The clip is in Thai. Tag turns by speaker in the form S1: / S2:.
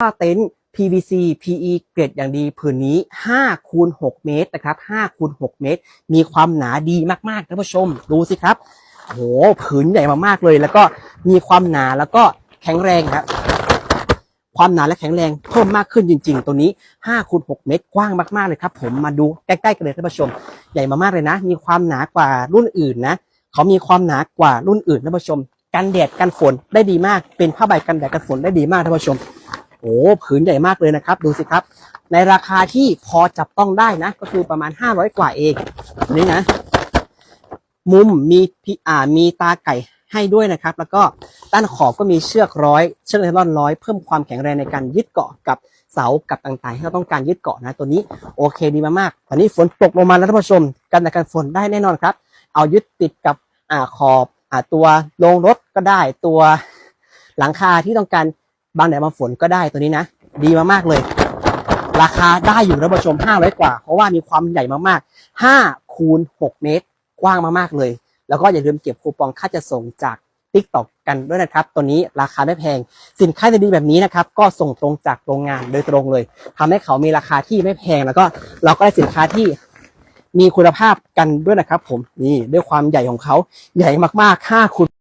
S1: ผ้าเต็นท์ PVC PE เกรดอย่างดีผืนนี้5คูณ6เมตรนะครับ5คูณ6เมตร มีความหนาดีมากๆท่านผู้ชม ดูสิครับโอ้โหผืนใหญ่มากๆเลย แล้วก็มีความหนาแล้วก็แข็งแรงครับความหนาและแข็งแรงเพิ่มมากขึ้นจริง ๆ ตัวนี้5คูณ6เมตรกว้างมากๆเลยครับ ผมมาดูใกล้ๆกันเลยท่านผู้ชม ใหญ่มากๆเลยนะ มีความหนากว่ารุ่นอื่นนะเขามีความหนากว่ารุ่นอื่นท่านผู้ชม กันแดดกันฝนได้ดีมาก เป็นผ้าใบกันแดดกันฝนได้ดีมากท่านผู้ชม โอ้ผืนใหญ่มากเลยนะครับ ดูสิครับ ในราคาที่พอจับต้องได้นะ ก็คือประมาณ 500 กว่าเองนี่นะ มุมมีพิอ่ามีตาไก่ให้ด้วยนะครับ แล้วก็ด้านขอบก็มีเชือกร้อย เชือกไนลอนร้อยเพิ่มความแข็งแรงในการยึดเกาะกับเสากับต่างๆที่เราต้องการยึดเกาะนะ ตัวนี้โอเคดีมากๆตอนนี้ฝนตกลงมาแล้วท่านผู้ชมกันแต่กันฝนได้แน่นอนครับ เอายึดติดกับอ่าขอบอ่าตัวโรงรถก็ได้ตัวหลังคาที่ต้องการ บางแดดบางฝนก็ได้ตัวนี้นะ ดีมากๆเลย ราคาได้อยู่ท่านผู้ชม500กว่า เพราะว่ามีความใหญ่มากๆ5คูณ6เมตร กว้างมากๆเลย แล้วก็อย่าลืมเก็บคูปองค่าจะส่งจาก t ิ k t o k กันด้วยนะครับ ตัวนี้ราคาไม่แพง สินค้าดีๆแบบนี้นะครับ ก็ส่งตรงจากโรงงานโดยตรงเลยทำให้เขามีราคาที่ไม่แพง แล้วก็เราก็ได้สินค้าที่มีคุณภาพกันด้วยนะครับ ผมนี่ด้วยความใหญ่ของเขาใหญ่มากๆ5คูณ